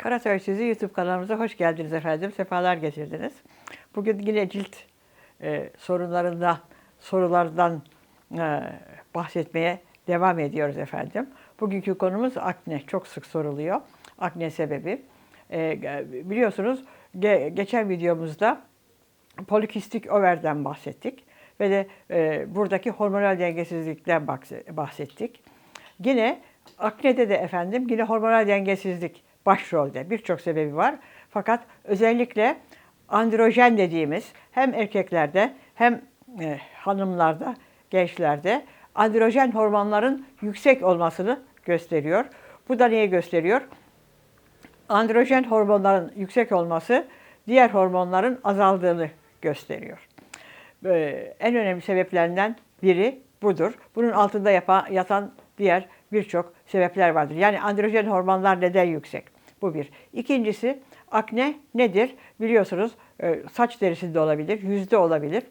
Karasoy Sizi YouTube kanalımıza hoş geldiniz efendim. Sefalar getirdiniz. Bugün yine cilt e, sorunlarından, sorulardan e, bahsetmeye devam ediyoruz efendim. Bugünkü konumuz akne. Çok sık soruluyor. Akne sebebi. E, biliyorsunuz ge- geçen videomuzda polikistik overden bahsettik ve de e, buradaki hormonal dengesizlikten bahse- bahsettik. Yine aknede de efendim yine hormonal dengesizlik başrolde. Birçok sebebi var. Fakat özellikle androjen dediğimiz hem erkeklerde hem e, hanımlarda, gençlerde androjen hormonların yüksek olmasını gösteriyor. Bu da neyi gösteriyor? Androjen hormonların yüksek olması diğer hormonların azaldığını gösteriyor. Ee, en önemli sebeplerinden biri budur. Bunun altında yapa- yatan diğer birçok sebepler vardır. Yani androjen hormonlar neden yüksek? Bu bir. İkincisi akne nedir? Biliyorsunuz e, saç derisinde olabilir, yüzde olabilir.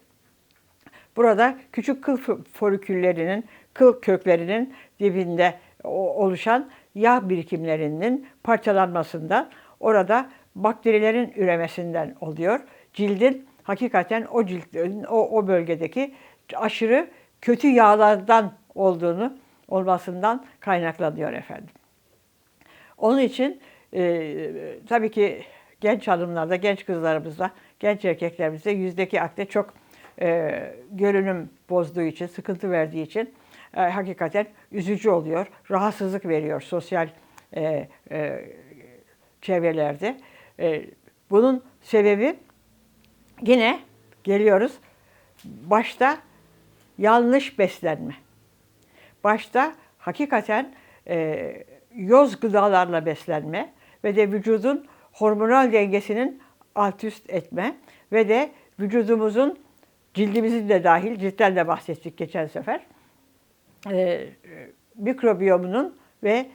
Burada küçük kıl fo- foliküllerinin, kıl köklerinin dibinde oluşan yağ birikimlerinin parçalanmasından, orada bakterilerin üremesinden oluyor. Cildin hakikaten o ciltin o, o bölgedeki aşırı kötü yağlardan olduğunu olmasından kaynaklanıyor efendim. Onun için e, tabii ki genç hanımlarda, genç kızlarımızda, genç erkeklerimizde yüzdeki akne çok e, görünüm bozduğu için, sıkıntı verdiği için e, hakikaten üzücü oluyor. Rahatsızlık veriyor sosyal e, e, çevrelerde. E, bunun sebebi yine geliyoruz başta yanlış beslenme. Başta hakikaten e, yoz gıdalarla beslenme ve de vücudun hormonal dengesinin alt üst etme ve de vücudumuzun cildimizin de dahil, ciltten de bahsettik geçen sefer, e, mikrobiyomunun ve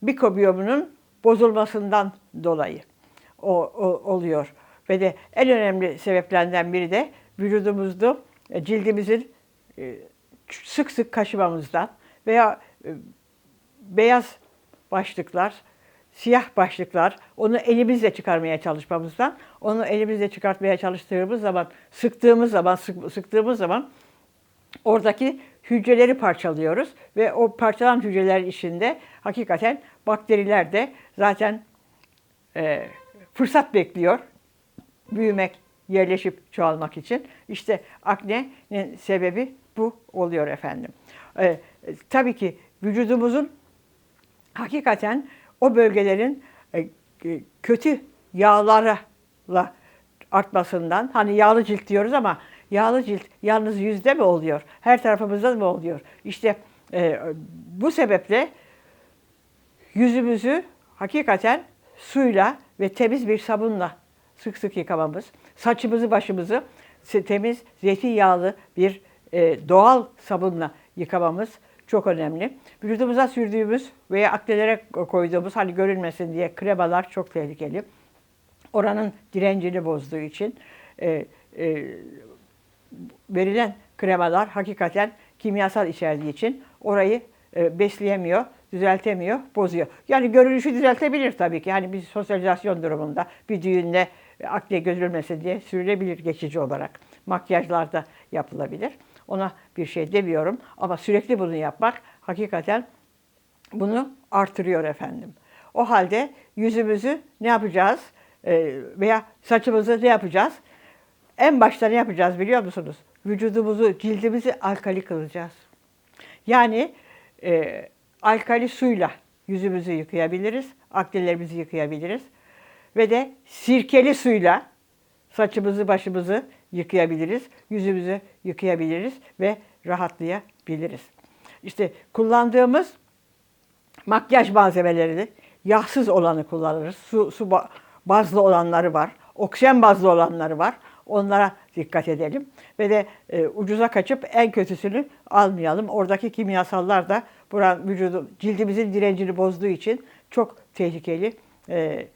mikrobiyomunun bozulmasından dolayı o, o- oluyor. Ve de en önemli sebeplerinden biri de vücudumuzda e, cildimizin e, sık sık kaşımamızdan veya e, beyaz başlıklar, siyah başlıklar, onu elimizle çıkarmaya çalışmamızdan, onu elimizle çıkartmaya çalıştığımız zaman, sıktığımız zaman, sık- sıktığımız zaman oradaki hücreleri parçalıyoruz ve o parçalanan hücreler içinde hakikaten bakteriler de zaten e, fırsat bekliyor büyümek, yerleşip çoğalmak için. İşte aknenin sebebi bu oluyor efendim. E, tabii ki vücudumuzun hakikaten o bölgelerin e, e, kötü yağlarla artmasından, hani yağlı cilt diyoruz ama yağlı cilt yalnız yüzde mi oluyor? Her tarafımızda mı oluyor? İşte e, bu sebeple yüzümüzü hakikaten suyla ve temiz bir sabunla sık sık yıkamamız, saçımızı başımızı temiz zeytinyağlı bir doğal sabunla yıkamamız çok önemli. Vücudumuza sürdüğümüz veya aknelere koyduğumuz hani görünmesin diye kremalar çok tehlikeli. Oranın direncini bozduğu için e, e, verilen kremalar hakikaten kimyasal içerdiği için orayı e, besleyemiyor, düzeltemiyor, bozuyor. Yani görünüşü düzeltebilir tabii ki. Yani bir sosyalizasyon durumunda bir düğünde akne gözülmesin diye sürülebilir geçici olarak. Makyajlarda yapılabilir. Ona bir şey demiyorum ama sürekli bunu yapmak hakikaten bunu artırıyor efendim. O halde yüzümüzü ne yapacağız? Ee, veya saçımızı ne yapacağız? En başta ne yapacağız biliyor musunuz? Vücudumuzu, cildimizi alkali kılacağız. Yani e, alkali suyla yüzümüzü yıkayabiliriz, aknelerimizi yıkayabiliriz. Ve de sirkeli suyla saçımızı, başımızı yıkayabiliriz, yüzümüzü yıkayabiliriz ve rahatlayabiliriz. İşte kullandığımız makyaj malzemelerini yağsız olanı kullanırız. Su, su ba- bazlı olanları var. Oksijen bazlı olanları var. Onlara dikkat edelim. Ve de e, ucuza kaçıp en kötüsünü almayalım. Oradaki kimyasallar da buran vücudu, cildimizin direncini bozduğu için çok tehlikeli e,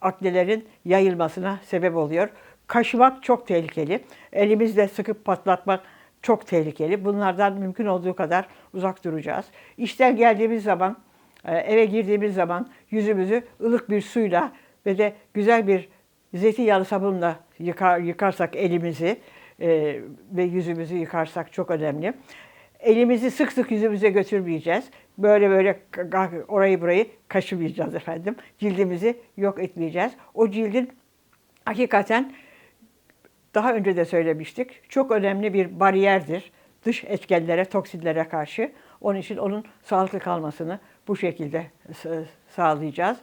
aknelerin yayılmasına sebep oluyor. Kaşımak çok tehlikeli. Elimizle sıkıp patlatmak çok tehlikeli. Bunlardan mümkün olduğu kadar uzak duracağız. İşten geldiğimiz zaman e, eve girdiğimiz zaman yüzümüzü ılık bir suyla ve de güzel bir zeytinyağlı sabunla yıkar, yıkarsak elimizi e, ve yüzümüzü yıkarsak çok önemli. Elimizi sık sık yüzümüze götürmeyeceğiz. Böyle böyle orayı burayı kaşımayacağız efendim. Cildimizi yok etmeyeceğiz. O cildin hakikaten daha önce de söylemiştik. Çok önemli bir bariyerdir dış etkenlere, toksinlere karşı. Onun için onun sağlıklı kalmasını bu şekilde sağlayacağız.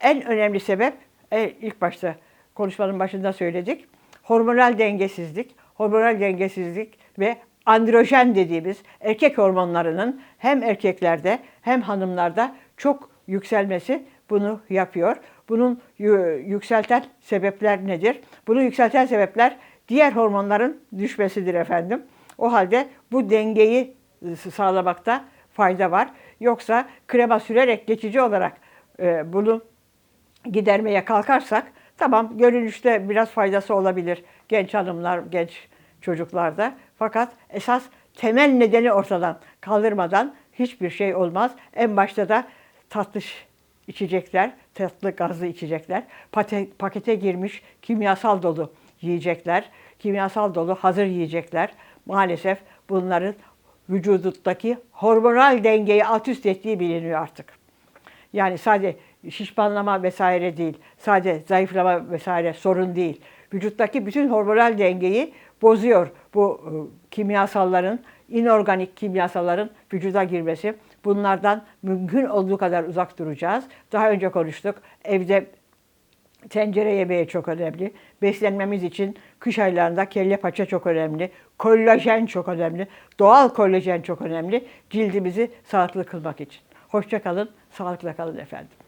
En önemli sebep e, ilk başta konuşmanın başında söyledik. Hormonal dengesizlik, hormonal dengesizlik ve androjen dediğimiz erkek hormonlarının hem erkeklerde hem hanımlarda çok yükselmesi bunu yapıyor. Bunun yü- yükselten sebepler nedir? Bunu yükselten sebepler diğer hormonların düşmesidir efendim. O halde bu dengeyi e, sağlamakta fayda var. Yoksa krema sürerek geçici olarak e, bunu gidermeye kalkarsak tamam görünüşte biraz faydası olabilir genç hanımlar, genç çocuklarda. Fakat esas temel nedeni ortadan kaldırmadan hiçbir şey olmaz. En başta da tatlı ş- içecekler, tatlı gazlı içecekler, pakete girmiş kimyasal dolu yiyecekler, kimyasal dolu hazır yiyecekler maalesef bunların vücuduttaki hormonal dengeyi alt üst ettiği biliniyor artık. Yani sadece şişmanlama vesaire değil, sadece zayıflama vesaire sorun değil. Vücuttaki bütün hormonal dengeyi bozuyor bu e, kimyasalların, inorganik kimyasalların vücuda girmesi. Bunlardan mümkün olduğu kadar uzak duracağız. Daha önce konuştuk. Evde Tencere yemeği çok önemli. Beslenmemiz için kış aylarında kelle paça çok önemli. Kollajen çok önemli. Doğal kollajen çok önemli. Cildimizi sağlıklı kılmak için. Hoşça kalın, sağlıkla kalın efendim.